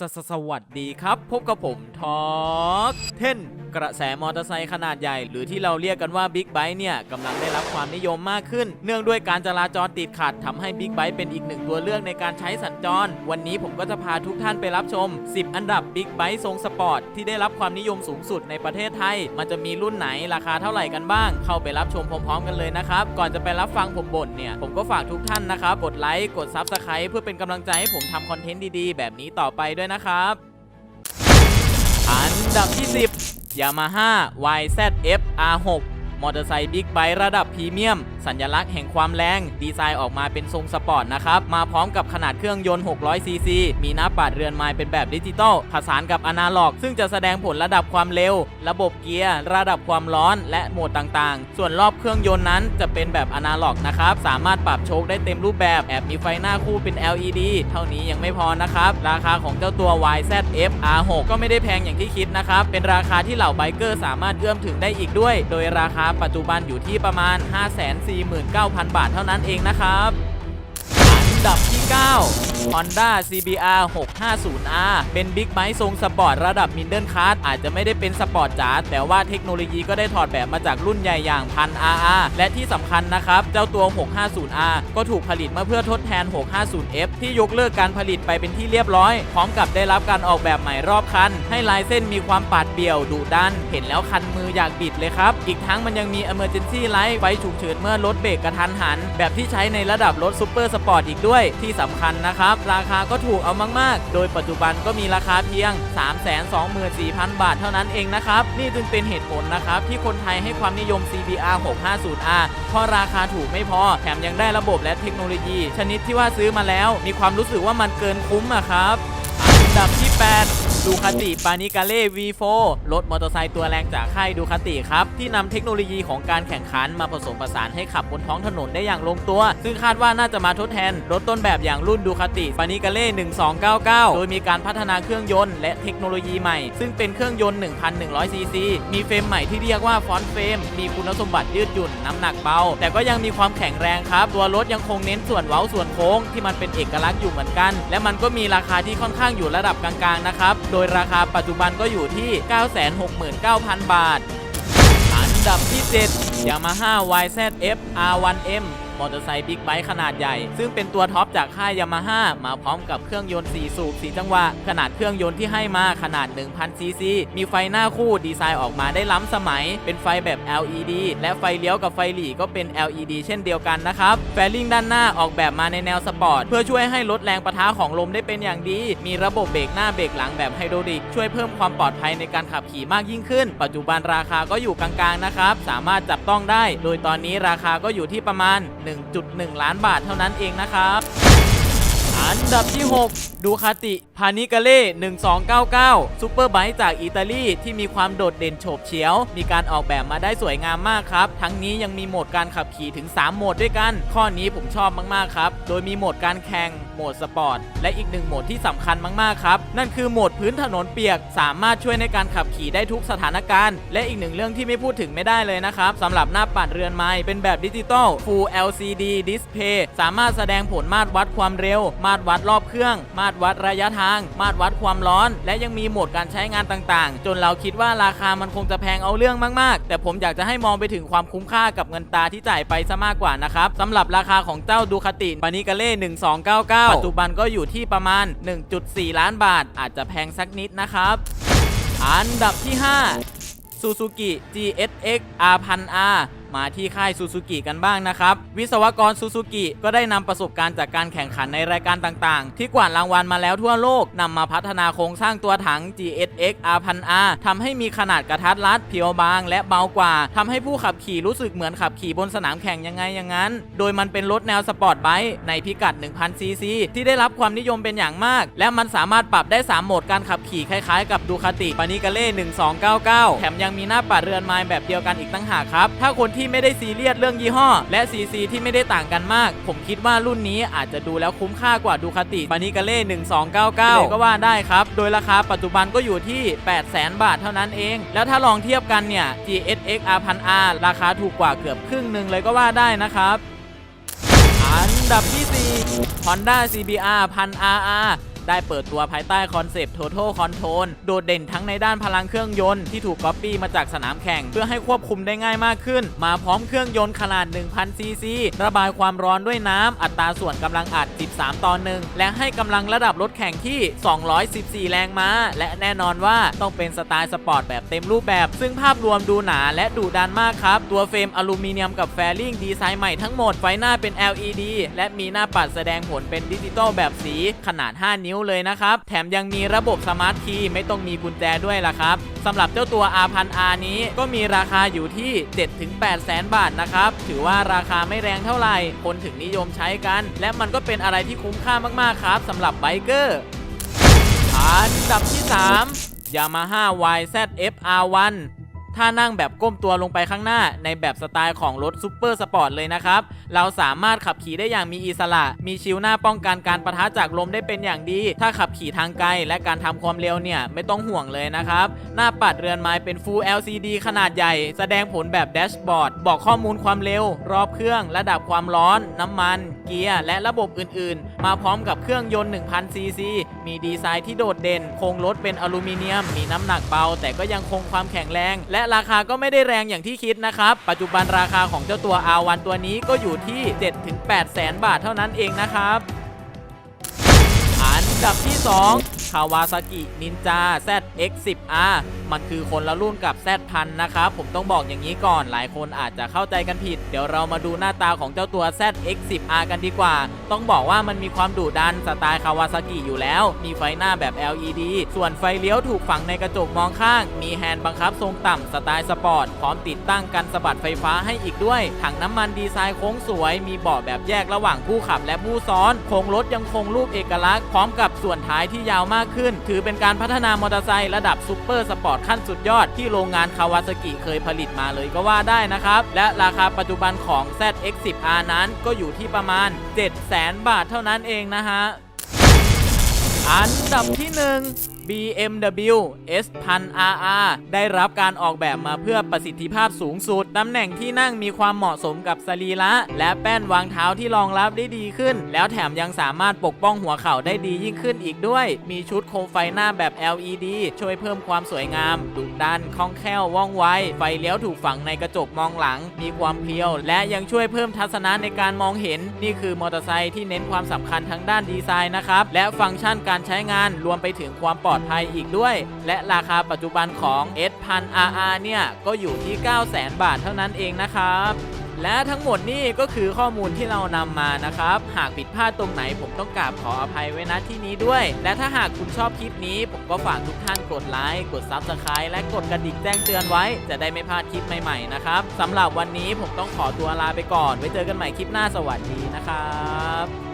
สสสวัสดีครับ พบกับผมทอกเท่นกระแสมอเตอร์ไซค์ขนาดใหญ่ หรือที่เราเรียกกันว่าบิ๊กไบค์เนี่ยกำลังได้รับความนิยมมากขึ้น เนื่องด้วยการจราจรติดขัดทำให้บิ๊กไบค์เป็นอีกหนึ่งตัวเลือกในการใช้สัญจร วันนี้ผมก็จะพาทุกท่านไปรับชม 10 อันดับบิ๊กไบค์ทรงสปอร์ตที่ได้รับความนิยมสูงสุดในประเทศไทย มันจะมีรุ่นไหนราคาเท่าไหร่กันบ้าง เข้าไปรับชมพร้อมๆ กันเลยนะครับก่อนจะไปรับฟังผมบ่นเนี่ยผมก็ฝากทุกท่านนะครับกดไลค์กดซับสไคร b ์เพื่อเป็นกำลังใจให้ผมทำคอนเทนต์ดีๆแบบนี้ต่อไปด้วยยนะครับ อันดับที่ 10 Yamaha YZF R6 มอเตอร์ไซค์บิ๊กไบค์ระดับพรีเมียม สัญลักษณ์แห่งความแรง ดีไซน์ออกมาเป็นทรงสปอร์ตนะครับ มาพร้อมกับขนาดเครื่องยนต์ 600 ซีซี มีหน้าปัดเรือนไม้เป็นแบบดิจิตอลผสานกับอนาล็อก ซึ่งจะแสดงผลระดับความเร็ว ระบบเกียร์ ระดับความร้อน และโหมดต่างๆ ส่วนรอบเครื่องยนต์นั้นจะเป็นแบบอนาล็อกนะครับ สามารถปรับโชคได้เต็มรูปแบบแอบมีไฟหน้าคู่เป็น LED เท่านี้ยังไม่พอนะครับ ราคาของเจ้าตัว YZF R6 ก็ไม่ได้แพงอย่างที่คิดนะครับ เป็นราคาที่เหล่าไบเกอร์สามารถเอื้อมถึงได้อีกด้วย โดยราคาปัจจุบันอยู่ที่ประมาณ 549,000 บาทเท่านั้นเองนะครับ อันดับที่ 9 Honda CBR 650R เป็นบิ๊กไบค์ทรงสปอร์ตระดับมิดเดิลคลาสอาจจะไม่ได้เป็นสปอร์ตจ๋าแต่ว่าเทคโนโลยีก็ได้ถอดแบบมาจากรุ่นใหญ่อย่างพัน RR และที่สำคัญนะครับ เจ้าตัว 650R ก็ถูกผลิตมาเพื่อทดแทน 650F ที่ยกเลิกการผลิตไปเป็นที่เรียบร้อย พร้อมกับได้รับการออกแบบใหม่รอบคัน ให้ลายเส้นมีความปาดเบี่ยวดุดัน เห็นแล้วคันมืออยากบิดเลยครับ อีกทั้งมันยังมี Emergency Light ไฟฉุกเฉินเมื่อรถเบรกกระทันหัน แบบที่ใช้ในระดับรถซูเปอร์สปอร์ตอีกด้วยที่สำคัญนะครับราคาก็ถูกเอามากๆ โดยปัจจุบันก็มีราคาเพียง 324,000 บาทเท่านั้นเองนะครับ นี่จึงเป็นเหตุผลนะครับ ที่คนไทยให้ความนิยม CBR 650R เพราะราคาถูกไม่พอ แถมยังได้ระบบและเทคโนโลยี ชนิดที่ว่าซื้อมาแล้ว มีความรู้สึกว่ามันเกินคุ้มอะครับ ดับที่ 8 ดูคาติปานิกาเล่ V4 รถมอเตอร์ไซค์ตัวแรงจากค่ายดูคาติครับ ที่นำเทคโนโลยีของการแข่งขันมาผสมผสานให้ขับบนท้องถนนได้อย่างลงตัว ซึ่งคาดว่าน่าจะมาทดแทน รถต้นแบบอย่างรุ่นดูคาติปานิกาเล่ 1299 โดยมีการพัฒนาเครื่องยนต์และเทคโนโลยีใหม่ ซึ่งเป็นเครื่องยนต์ 1,100 ซีซี มีเฟรมใหม่ที่เรียกว่าฟอนต์เฟรม มีคุณสมบัติยืดหยุ่นน้ำหนักเบา แต่ก็ยังมีความแข็งแรงครับ ตัวรถยังคงเน้นส่วนเว้าส่วนโค้งที่มันเป็นเอกลักษณ์อยู่เหมือนกัน และมันก็มีราคาที่ค่อนข้างอยู่ระดับกลางๆนะครับ โดยราคาปัจจุบันก็อยู่ที่ 969,000 บาท อันดับที่ 7 Yamaha YZF R1M มอเตอร์ไซค์บิ๊กไบค์ขนาดใหญ่ ซึ่งเป็นตัวท็อปจากค่ายยามาฮ่ามาพร้อมกับเครื่องยนต์ 4 สูบ 4 จังหวะ ขนาดเครื่องยนต์ที่ให้มาขนาด 1,000 ซีซี มีไฟหน้าคู่ดีไซน์ออกมาได้ล้ำสมัย เป็นไฟแบบ LED และไฟเลี้ยวกับไฟหลีก็เป็น LED เช่นเดียวกันนะครับ แฟลิงด้านหน้าออกแบบมาในแนวสปอร์ต เพื่อช่วยให้ลดแรงประทะของลมได้เป็นอย่างดี มีระบบเบรกหน้าเบรกหลังแบบไฮดรอลิกช่วยเพิ่มความปลอดภัยในการขับขี่มากยิ่งขึ้น ปัจจุบันราคาก็อยู่กลางๆนะครับ สามารถจับต้องได้ โดยตอนนี้ราคาก็อยู่ที่ประมาณ1.1 ล้านบาทเท่านั้นเองนะครับอันดับที่ 6 ดูคาติ พานิกาเล่ 1299 ซูเปอร์ไบค์จากอิตาลีที่มีความโดดเด่นโฉบเฉียว มีการออกแบบมาได้สวยงามมากครับ ทั้งนี้ยังมีโหมดการขับขี่ถึง 3 โหมดด้วยกัน ข้อนี้ผมชอบมาก ๆ ครับ โดยมีโหมดการแข่ง โหมดสปอร์ต และอีกหนึ่งโหมดที่สำคัญมากๆครับ นั่นคือโหมดพื้นถนนเปียก สามารถช่วยในการขับขี่ได้ทุกสถานการณ์ และอีกหนึ่งเรื่องที่ไม่พูดถึงไม่ได้เลยนะครับสำหรับหน้าปัดเรือนไม้เป็นแบบดิจิตอล Full LCD Display สามารถแสดงผลมาตรวัดความเร็ว มาตรวัดรอบเครื่อง มาตรวัดระยะทาง มาตรวัดความร้อน และยังมีโหมดการใช้งานต่างๆ จนเราคิดว่าราคามันคงจะแพงเอาเรื่องมากๆ แต่ผมอยากจะให้มองไปถึงความคุ้มค่ากับเงินตาที่จ่ายไปซะมากกว่านะครับสำหรับราคาของเจ้าดูคาติปานิกาเล่1299ปัจจุบันก็อยู่ที่ประมาณ 1.4 ล้านบาท อาจจะแพงสักนิดนะครับ อันดับที่ 5 Suzuki GSX R1000R มาที่ค่ายซูซูกิกันบ้างนะครับ วิศวกรซูซูกิก็ได้นำประสบการณ์จากการแข่งขันในรายการต่างๆ ที่กวาดรางวัลมาแล้วทั่วโลกนำมาพัฒนาโครงสร้างตัวถัง GSX R1000R ทำให้มีขนาดกระทัดรัดเพียวบาง และเบากว่าทำให้ผู้ขับขี่รู้สึกเหมือนขับขี่บนสนามแข่งยังไงอย่างนั้น โดยมันเป็นรถแนวสปอร์ตไบค์ในพิกัด 1000 ซีซีที่ได้รับความนิยมเป็นอย่างมาก และมันสามารถปรับได้ 3 โหมดการขับขี่คล้ายๆ กับดูคาติปานิกาเล่1299 แถมยังมีหน้าปัดเรือนไม้แบบเดียวกันอีกตั้งหากครับ ถ้าคนที่ไม่ได้ซีเรียสเรื่องยี่ห้อ และซีซีที่ไม่ได้ต่างกันมาก ผมคิดว่ารุ่นนี้อาจจะดูแล้วคุ้มค่ากว่าดูคาติปานิกาเล่ 1299เลยก็ว่าได้ครับ โดยราคาปัจจุบันก็อยู่ที่ 800,000 บาทเท่านั้นเอง แล้วถ้าลองเทียบกันเนี่ย GSX R1000R ราคาถูกกว่าเกือบครึ่งหนึ่งเลยก็ว่าได้นะครับ อันดับที่ 4 Honda CBR 1000 RR ได้เปิดตัวภายใต้คอนเซปต์ Total Control โดดเด่นทั้งในด้านพลังเครื่องยนต์ที่ถูกก๊อปปี้มาจากสนามแข่ง เพื่อให้ควบคุมได้ง่ายมากขึ้น มาพร้อมเครื่องยนต์ขนาด 1000 ซีซี ระบายความร้อนด้วยน้ำ อัตราส่วนกำลังอัด 13 ต่อ1และให้กำลังระดับรถแข่งที่ 214 แรงม้า และแน่นอนว่าต้องเป็นสไตล์สปอร์ตแบบเต็มรูปแบบ ซึ่งภาพรวมดูหนาและดุดันมากครับ ตัวเฟรมอลูมิเนียมกับแฟริงดีไซน์ใหม่ทั้งหมด ไฟหน้าเป็น LED และมีหน้าปัดแสดงผลเป็นดิจิตอลแบบสีขนาด 5 นิ้วเลยนะครับ แถมยังมีระบบสมาร์ทคีย์ไม่ต้องมีกุญแจด้วยล่ะครับสำหรับเจ้าตัว R1000R นี้ก็มีราคาอยู่ที่ 7-8แสนบาทนะครับ ถือว่าราคาไม่แรงเท่าไหร่ คนถึงนิยมใช้กัน และมันก็เป็นอะไรที่คุ้มค่ามากๆครับสำหรับไบเกอร์อันดับที่ 3 Yamaha YZF R1 ถ้านั่งแบบก้มตัวลงไปข้างหน้า ในแบบสไตล์ของรถซูเปอร์สปอร์ตเลยนะครับ เราสามารถขับขี่ได้อย่างมีอิสระ มีชิวหน้าป้องกันการประทะจากลมได้เป็นอย่างดี ถ้าขับขี่ทางไกลและการทำความเร็วเนี่ยไม่ต้องห่วงเลยนะครับ หน้าปัดเรือนไม้เป็น Full LCD ขนาดใหญ่ แสดงผลแบบแดชบอร์ดบอกข้อมูลความเร็ว รอบเครื่อง ระดับความร้อน น้ำมัน เกียร์และระบบอื่นๆ มาพร้อมกับเครื่องยนต์ 1000 ซีซี มีดีไซน์ที่โดดเด่น โครงรถเป็นอลูมิเนียม มีน้ำหนักเบา แต่ก็ยังคงความแข็งแรง และราคาก็ไม่ได้แรงอย่างที่คิดนะครับ ปัจจุบันราคาของเจ้าตัว R1 ตัวนี้ก็อยู่ที่ 7-8แสนบาทเท่านั้นเองนะครับ อันดับที่ 2 Kawasaki Ninja ZX10R มันคือคนละรุ่นกับ Z พันนะครับผมต้องบอกอย่างนี้ก่อนหลายคนอาจจะเข้าใจกันผิด เดี๋ยวเรามาดูหน้าตาของเจ้าตัว ZX10R กันดีกว่า ต้องบอกว่ามันมีความดุดันสไตล์ Kawasaki อยู่แล้ว มีไฟหน้าแบบ LED ส่วนไฟเลี้ยวถูกฝังในกระจกมองข้าง มีแฮนด์บังคับทรงต่ำสไตล์สปอร์ตพร้อมติดตั้งกันสะบัดไฟฟ้าให้อีกด้วย ถังน้ำมันดีไซน์โค้งสวย มีเบาะแบบแยกระหว่างผู้ขับและผู้ซ้อนโครงรถยังคงรูปเอกลักษณ์พร้อมกับส่วนท้ายที่ยาวมากขึ้น ถือเป็นการพัฒนามอเตอร์ไซค์ระดับซูเปอร์สปอร์ตขั้นสุดยอดที่โรงงานคาวาซากิเคยผลิตมาเลยก็ว่าได้นะครับ และราคาปัจจุบันของ ZX10R นั้นก็อยู่ที่ประมาณ 700,000 บาทเท่านั้นเองนะฮะ อันดับที่ 1 BMW S1000RR ได้รับการออกแบบมาเพื่อประสิทธิภาพสูงสุด ตำแหน่งที่นั่งมีความเหมาะสมกับสรีระ และแป้นวางเท้าที่รองรับได้ดีขึ้น แล้วแถมยังสามารถปกป้องหัวเข่าได้ดียิ่งขึ้นอีกด้วย มีชุดโคมไฟหน้าแบบ LED ช่วยเพิ่มความสวยงามดุดันคล่องแคล่วว่องไว ไฟเลี้ยวถูกฝังในกระจกมองหลัง มีความเพียว และยังช่วยเพิ่มทัศนะในการมองเห็น นี่คือมอเตอร์ไซค์ที่เน้นความสำคัญทั้งด้านดีไซน์นะครับ และฟังก์ชันการใช้งานรวมไปถึงความปลอดอดภัยอีกด้วย และราคาปัจจุบันของ S1000RR เนี่ย ก็อยู่ที่ 900,000 บาทเท่านั้นเองนะครับและทั้งหมดนี่ก็คือข้อมูลที่เรานำมานะครับ หากผิดพลาดตรงไหนผมต้องกราบขออภัยไว้ณที่นี้ด้วย และถ้าหากคุณชอบคลิปนี้ผมก็ฝากทุกท่านกดไลค์ กด Subscribe และกดกระดิ่งแจ้งเตือนไว้ จะได้ไม่พลาดคลิปใหม่ๆนะครับสำหรับวันนี้ผมต้องขอตัวลาไปก่อน ไว้เจอกันใหม่คลิปหน้าสวัสดีนะครับ